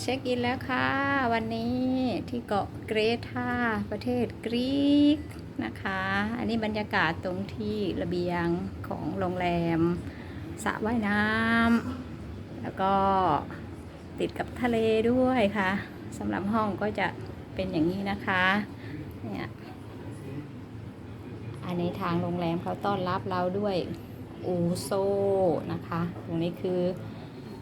เช็คอินแล้วค่ะ วันนี้ที่เกาะเกรทาประเทศกรีกนะคะ อันนี้บรรยากาศตรงที่ระเบียงของโรงแรมสระว่ายน้ำแล้วก็ติดกับทะเลด้วยค่ะสำหรับห้องก็จะเป็นอย่างนี้นะคะเนี่ยอันนี้ทางโรงแรมเขาต้อนรับเราด้วยอูโซนะคะตรงนี้คือ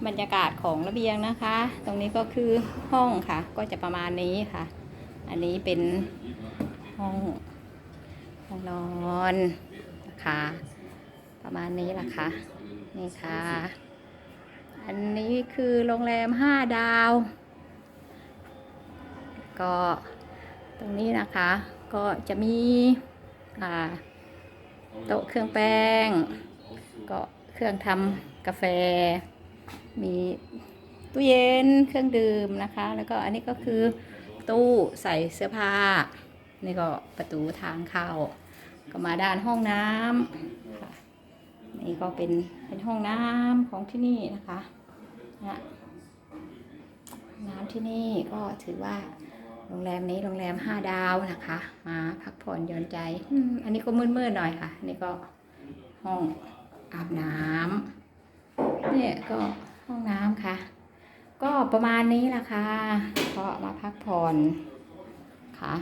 บรรยากาศของระเบียงนะคะ ตรงนี้ก็คือห้องค่ะ ก็จะประมาณนี้ค่ะ อันนี้เป็นห้องห้องนอนนะคะประมาณนี้ล่ะค่ะนี่ค่ะ อันนี้คือโรงแรมห้าดาว ก็ตรงนี้นะคะก็จะมีโต๊ะเครื่องแป้ง ก็เครื่องทำกาแฟ มีตู้เย็นเครื่องดื่มนะคะ แล้วก็อันนี้ก็คือตู้ใส่เสื้อผ้า นี่ก็ประตูทางเข้า ก็มาด้านห้องน้ำค่ะนี่ก็เป็นเป็นห้องน้ำของที่นี่นะคะนะน้ำที่นี่ก็ถือว่าโรงแรมนี้โรงแรมห้าดาวนะคะ มาพักผ่อนหย่อนใจอันนี้ก็มืดๆหน่อยค่ะนนี่ก็ห้องอาบน้ำเนี่ยก็ ห้องน้ำค่ะ ก็ประมาณนี้ละค่ะก็มาพักผ่อนค่ะ